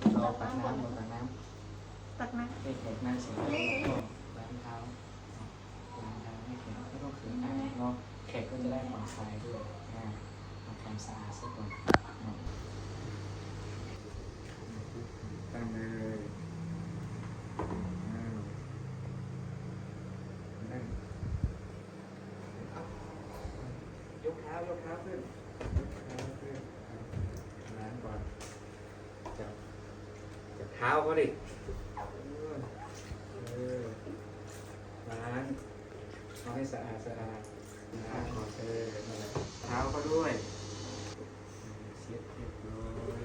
เราตักน้ำเราตักน้ตักน้ำให้แขกนั่งเสร็จแล้างเท้าล้างเท้าให้แขกไม่ต้องขืนอายเนาะแขกก็จะได้ผ่อนคลายด้วยอ่าทำความสะอาดซะก่อนเนาะตั้งเลยอ้านั่งยกเท้ายกเท้าขึ้นยกเท้าขึ้นล้างก่อนจับจับ เท้าเขาดิล้างเอาให้สะอาดสะอาดล้างก่อเออเท้าเขาด้วยเช็ดเรียบร้อย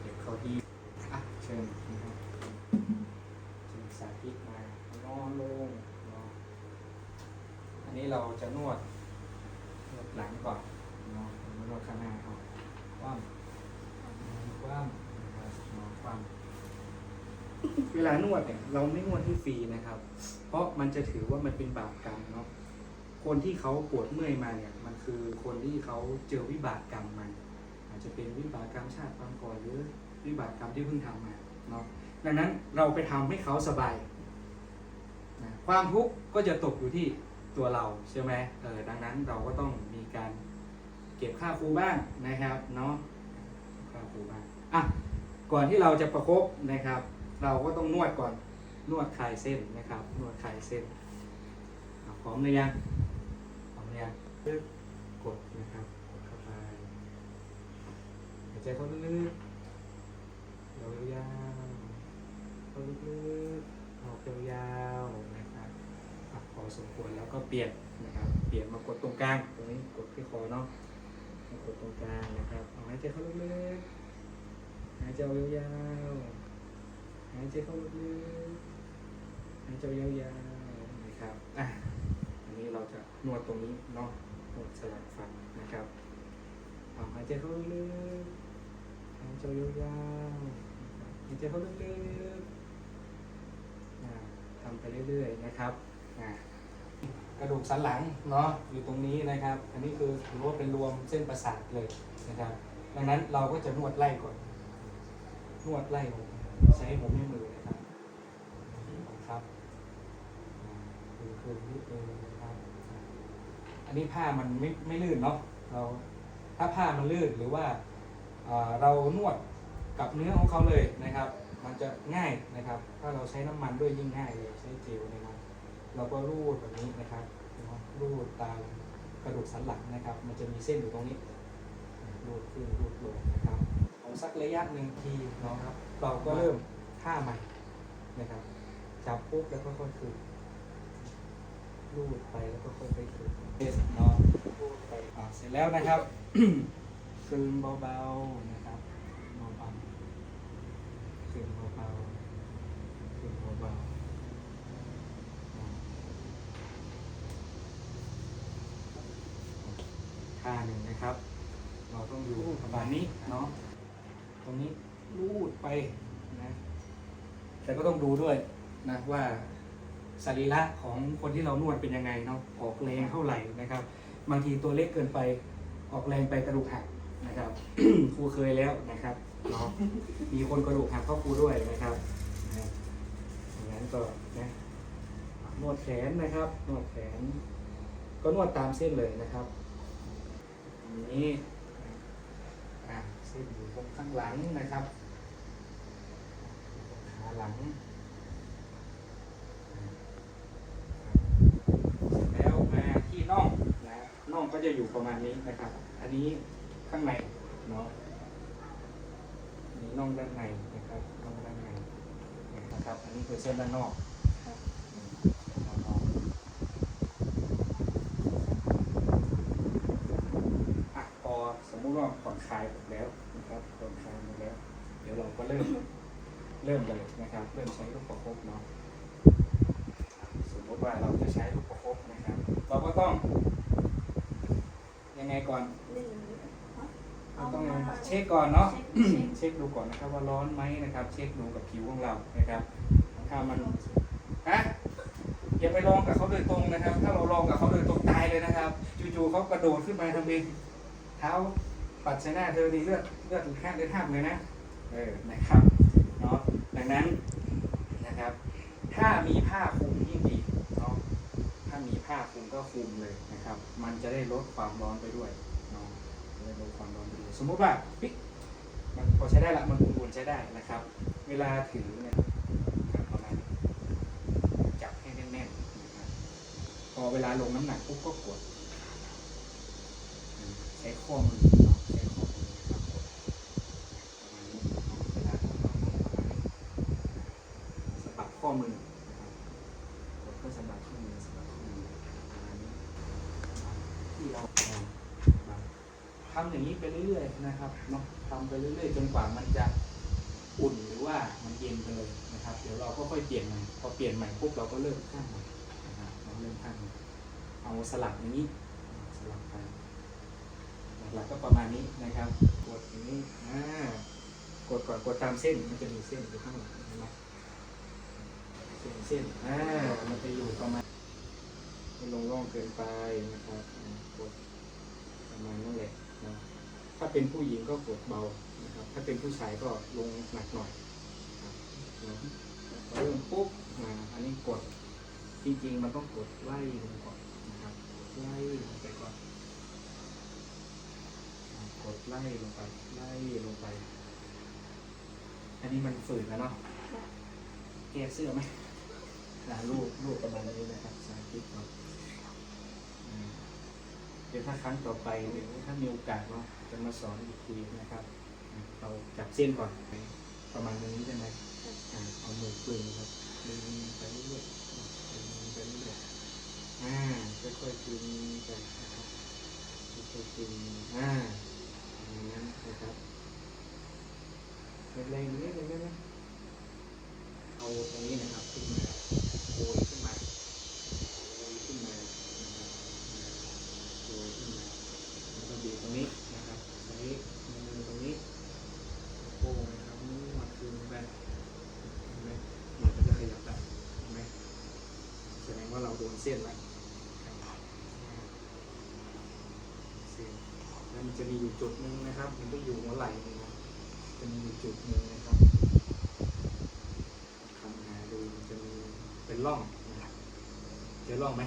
เก็บเขาที่อะเชิญนะครับเชิญสาธิตมานอนลงนอนอันนี้เราจะนวดนวดหลังก่อนนอนนวดข้างหน้าเอาคว่ำนอนคว่ำนะครับนอนคว่ำ เวลานวดเนี่ยเราไม่นวดที่ฟรีนะครับ เพราะมันจะถือว่ามันเป็นบาปกรรมเนาะคนที่เขาปวดเมื่อยมาเนี่ยมันคือคนที่เขาเจอวิบากกรรมมาอาจจะเป็นวิบากกรรมชาติปางก่อนหรือวิบากกรรมที่เพิ่งทำมาเนาะดังนั้นเราไปทำให้เขาสบายนะความทุกข์ก็จะตกอยู่ที่ตัวเราใช่ไหมเออดังนั้นเราก็ต้องมีการเก็บค่าครูบ้างนะครับเนาะค่าครูบ้างอะก่อนที่เราจะประคบนะครับ เราก็ต้องนวดก่อน นวดคลายเส้นนะครับ นวดคลายเส้นพร้อมหรือยังพร้อมหรือยังกดนะครับกดเข้าไปหายใจเข้าลึกๆยาวๆเข้าลึกๆออกยาวๆนะครับพอสมควรแล้วก็เปลี่ยนนะครับ เปลี่ยนมากดตรงกลางตรงนี้กดที่คอเนาะมากดตรงกลางนะครับหายใจเข้าลึกๆหายใจยาวๆ หายใจเข้าลึกๆหายใจยาวๆนะครับอะอันนี้เราจะนวดตรงนี้เนาะนวดสลับฟันนะครับเอาหายใจเข้าลึกๆหายใจยาวๆหายใจเข้าลึกๆทำไปเรื่อยๆนะครับอ่ากระดูกสันหลังเนาะอยู่ตรงนี้นะครับ อันนี้คือถือว่าเป็นรวมเส้นประสาทเลยนะครับ ดังนั้นเราก็จะนวดไล่ก่อน นวดไล่ลง ใช้ผมในมือนะครับครับคือคือนิดนึงนะครับอันนี้ผ้ามันไม่ไม่ลื่นเนาะเราถ้าผ้ามันลื่นหรือว่าเรานวดกับเนื้อของเขาเลยนะครับ มันจะง่ายนะครับ ถ้าเราใช้น้ำมันด้วยยิ่งง่ายเลยใช้เจลนะครับ เราก็รูดแบบนี้นะครับรูดตามกระดูกสันหลังนะครับ มันจะมีเส้นอยู่ตรงนี้รูดขึ้นรูดลงนะครับเอาสักระยะหนึ่งทีเนาะครับ เราก็เริ่มท่าใหม่นะครับ จับปุ๊บแล้วก็ค่อยๆคืนรูดไปแล้วก็ค่อยๆคืนเสเนาะรูดไปอะเสร็จแล้วนะครับ คืนเบาๆนะครับเบาๆคืนเบาๆคืนเบาๆอะท่าหนึ่งนะครับ เราต้องอยู่ประมาณนี้เนาะ ตรงนี้ รูดไปนะแต่ก็ต้องดูด้วยนะว่าสรีระของคนที่เรานวดเป็นยังไงเนาะออกแรงเท่าไหร่นะครับบางทีตัวเล็กเกินไปออกแรงไปกระดูกหักนะครับครูเคยแล้วนะครับเนาะมีคนกระดูกหักเข้าครูด้วยนะครับนะอย่างนั้นก็นะนวดแขนนะครับนวดแขน ก็นวดตามเส้นเลยนะครับอย่างนี้อะเส้นอยู่ตรงข้างหลังนะครับ หลังแล้วมาที่น่องนะน่องก็จะอยู่ประมาณนี้นะครับ อันนี้ข้างในเนาะอันนี้น่องด้านในนะครับน่องด้านในนะครับ อันนี้คือเส้นด้านนอกอะพอสมมุติว่าผ่อนคลายหมดแล้วนะครับผ่อนคลายหมดแล้ว เดี๋ยวเราก็เริ่ม เริ่มเลย นะครับเริ่มใช้ลูกประคบเนาะสมมติว่าเราจะใช้ลูกประคบนะครับ เราก็ต้อง ยังไงก่อนำหนึ่งเราต้องเช็คก่อนเนาะเช็คเช็คเช็คดูก่อนนะครับว่าร้อนไหมนะครับ เช็คดูกับผิวของเรานะครับ ถ้ามันฮะอย่าไปลองกับเขาโดยตรงนะครับ ถ้าเราลองกับเขาโดยตรงตายเลยนะครับจู่ๆเขากระโดดขึ้นมาทำเองเท้าปัดใส่หน้าเธอดีเลือดเลือดแห้งเลยห้ามเลยนะเออนะครับเนาะ ดังนั้นนะครับ ถ้ามีผ้าคลุมยิ่งดีเนาะถ้ามีผ้าคลุมก็คลุมเลยนะครับ มันจะได้ลดความร้อนไปด้วยเนาะจะได้ลดความร้อนไปด้วยสมมุติว่าปิ๊กมันพอใช้ได้ละมันอุ่นๆใช้ได้นะครับ เวลาถือเนี่ยครับประมาณจับให้แน่นๆนะครับพอเวลาลงน้ำหนักปุ๊บก็กดใช้ข้อมือเนาะใช้ข้อมือนะครับกดประมาณนี้เนาะเวลาทำเราต้องประมาณนี้สะบัดข้อมือนะครับกดเพื่อสะบัดข้อมือสะบัดข้อมือประมาณนี้ที่เรา ทำอย่างนี้ไปเรื่อยๆนะครับเนาะทำไปเรื่อยๆจนกว่ามันจะอุ่นหรือว่ามันเย็นไปเลยนะครับ เดี๋ยวเราก็ค่อยเปลี่ยนใหม่พอเปลี่ยนใหม่ปุ๊บเราก็เริ่มข้างใหม่นะครับเราเริ่มข้างใหม่เอาสลับอย่างนี้สลับไปหลักๆก็ประมาณนี้นะครับ กดอย่างนี้อ่ากดก่อนกดตามเส้นมันจะมีเส้นอยู่ข้างหลังเห็นไหมเส้นเส้นอ่ามันจะอยู่ประมาณไม่ลงร่องเกินไปนะครับกดประมาณนั่นแหละ นะถ้าเป็นผู้หญิงก็กดเบานะครับ ถ้าเป็นผู้ชายก็ลงหนักหน่อยครับนะพอเริ่มปุ๊บอ่าอันนี้กด จริงๆ มันต้องกดไล่ลงก่อนนะครับไล่ลงไปก่อนกดไล่ลงไป ไล่ลงไป อันนี้มันฝืนแล้วเนาะแกเสื้อไหมอ่ารูปรูปประมาณนี้นะครับสาธิตเนาะอืม เดี๋ยวถ้าครั้งต่อไปเดี๋ยวถ้ามีโอกาสเนาจะมาสอนอีกทีนะครับ เราจับเส้นก่อนประมาณนี้ใช่ไหมอ่าเอามือกลึงครับกลึงไปเรื่อยๆกลึงไปเรื่อยๆอ่าค่อยๆกลึงไปนะครับค่อยๆกลึงอ่าอย่างนั้นนะครับแรงนิดนึงได้ไหมเอาตรงนี้นะครับขึ้นมาโอยขึ้นมาโอยขึ้นมานะครับโอยขึ้นมาแล้วก็บีบตรงนี้นะครับใช้มือตรงนี้โค้งนะครับนวดคืนไปเห็นไหมมันก็จะขยับได้เห็นไหมแสดง ว่าเราโดนเส้นแล้วเส้นแล้วมันจะมีอยู่จุดหนึ่งนะครับ มันก็อยู่หัวไหล่นี่นะจะมีอยู่จุดหนึ่งนะครับคำหาดูมันจะมีเป็นร่องนะเจอร่องไหม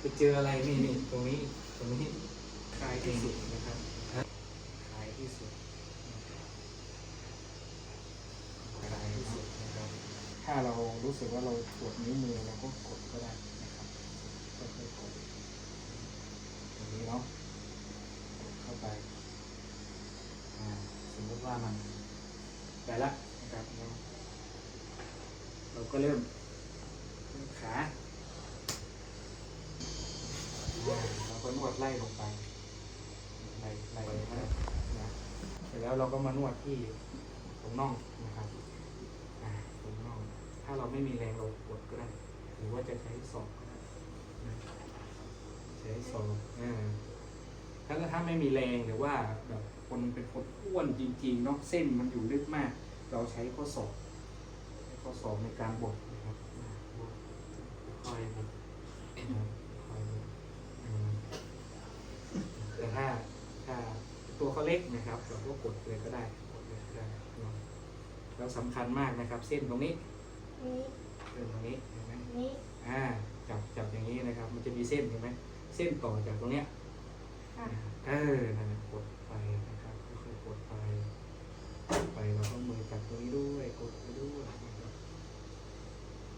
ไปเจออะไรนี่นี่ตรงนี้ตรงนี้คลายที่สุดนะครับคลายที่สุดคลายที่สุดนะครับถ้าเรา รู้สึกว่าเราปวดนิ้วมือเราก็กดก็ได้นะครับค่อยๆกดตรงนี้เนาะกดเข้าไปอ่าสมมติว่ามันไปละนะครับเราเราก็เริ่มขาอ่าเราก็นวดไล่ลงไปไล่ไล่นะนะเสร็จแล้วเราก็มานวดที่ตรงน่องนะครับ ถ้าเราไม่มีแรงเรากดก็ได้หรือว่าจะใช้ศอกก็ได้ใช้ศอกอ่าถ้าถ้าไม่มีแรงหรือว่าแบบคนเป็นคนอ้วนจริงๆเนาะเส้นมันอยู่ลึกมาก เราใช้ข้อศอกข้อศอกในการบดนะครับคอยบดนะคอยบดแต่ถ้าถ้าตัวเขาเล็กนะครับเราก็กดเลยก็ได้กดเลยก็ได้แล้วสำคัญมากนะครับ เส้นตรงนี้ นี้เส้นตรงนี้เห็นไหมนี้อ่าจับจับอย่างนี้นะครับ มันจะมีเส้นเห็นไหมเส้นต่อจากตรงเนี้ยค่ะเออนั่นแหละกดไปนะครับค่อยๆกดไปกดไปเราต้องมือจับตรงนี้ด้วยกดไปด้วยนะครับ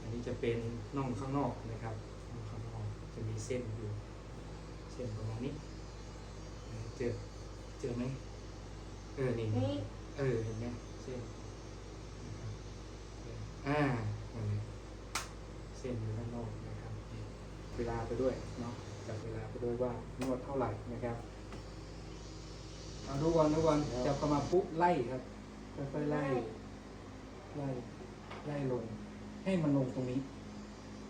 อันนี้จะเป็นน่องข้างนอกนะครับน่องข้างนอกจะมีเส้นอยู่ เส้นประมาณนี้เจอเจอไหมเออนี่นี้เออเห็นไหมเส้นนะครับอ่านั่นแหละเส้นอยู่ด้านนอกนะครับนี่เวลาไปด้วยเนาะจับเวลาไปด้วยว่านวดเท่าไหร่นะครับเอาดูก่อนดูก่อนจับเข้ามาปุ๊บไล่ครับค่อยๆไล่ไล่ไล่ลง ให้มันลงตรงนี้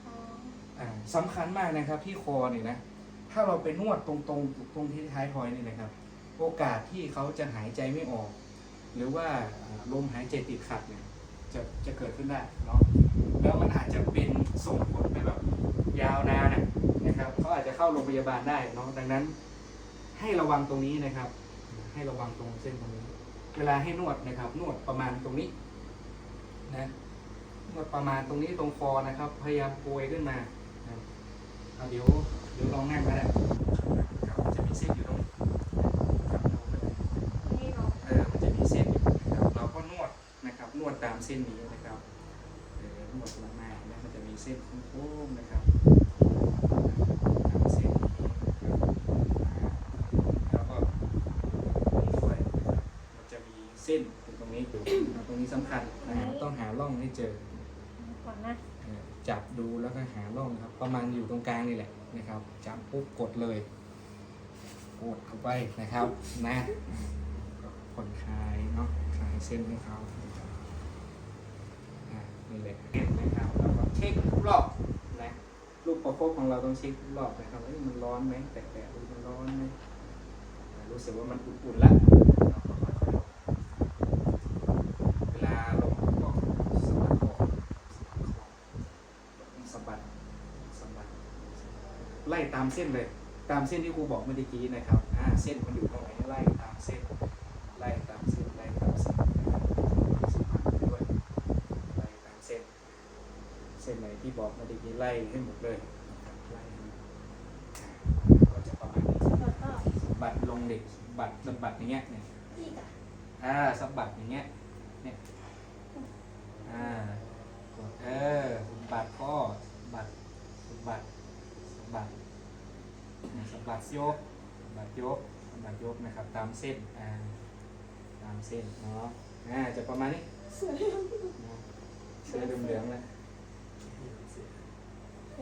อ๋ออ่าสำคัญมากนะครับที่คอเนี่ยนะถ้าเราไปนวดตรงตรงๆตรงที่ท้ายทอยนี่นะครับ โอกาสที่เขาจะหายใจไม่ออก หรือว่าอ่าลมหายใจติดขัดเนี่ยจะจะเกิดขึ้นได้เนาะแล้วมันอาจจะเป็นส่งผลไปแบบ ยาวนานนะครับเขาอาจจะเข้าโรงพยาบาลได้เนาะดังนั้น ให้ระวังตรงนี้นะครับ ให้ระวังตรงเส้นตรงนี้ เวลาให้นวดนะครับ นวดประมาณตรงนี้นะนวดประมาณตรงนี้ตรงคอนะครับ พยายามโกยขึ้นมาเอาเดี๋ยวเดี๋ยวลองนั่งก็ได้ครับจะมีเส้นอยู่ตรงนี้ครับดูก็ได้นี่เนาะเออมันจะมีเส้นอยู่นะครับเราก็นวดนะครับ นวดตามเส้นนี้นะ เส้นโค้งๆนะครับตามเส้นนี้นะครับแล้วก็ตรงนี้ด้วยนะครับมันจะมีเส้นอยู่ตรงนี้อยู่ตรงนี้สำคัญนะครับต้องหาร่องให้เจอก่อนนะเออจับดูแล้วก็หาร่องครับ ประมาณอยู่ตรงกลางนี่แหละนะครับ จับปุ๊บกดเลยกดเข้าไปนะครับนะก็ผ่อนคลายเนาะคลายเส้นให้เขา นะครับอะนี่แหละเห็นนะครับแล้วก็เช็คทุกรอบนะลูกประคบของเราต้องเช็คทุกรอบนะครับว่ามันร้อนไหมแตะๆดูมันร้อนไหมรู้สึกว่ามันอุ่นๆแล้วเวลาลงก็สะบัดคอสะบัดคอสะบัดสะบัดไล่ตามเส้นเลย ตามเส้นที่ครูบอกเมื่อกี้นะครับ อ่า เส้นมันอยู่ตรงไหนไล่ตามเส้น ไล่ตามเส้นนะครับสะบัดไปด้วยไล่ตามเส้น เส้นไหนที่บอกเมื่อกี้ไล่ให้หมดเลยนะครับไล่ให้หมดอ่าก็จะประมาณนี้แล้วก็สะบัดลงเด็กสะบัดสะบัดอย่างเงี้ยเนี่ยอีกอะอ่าสะบัดอย่างเงี้ยเนี่ยอ่ากดเออสะบัดก็สะบัดสะบัดสะบัดเนี่ยสะบัดยกสะบัดยกสะบัดยกนะครับ ตามเส้นอ่าตามเส้นเนาะอ่าจะประมาณนี้สวยเนาะเสื้อเหลืองๆนะ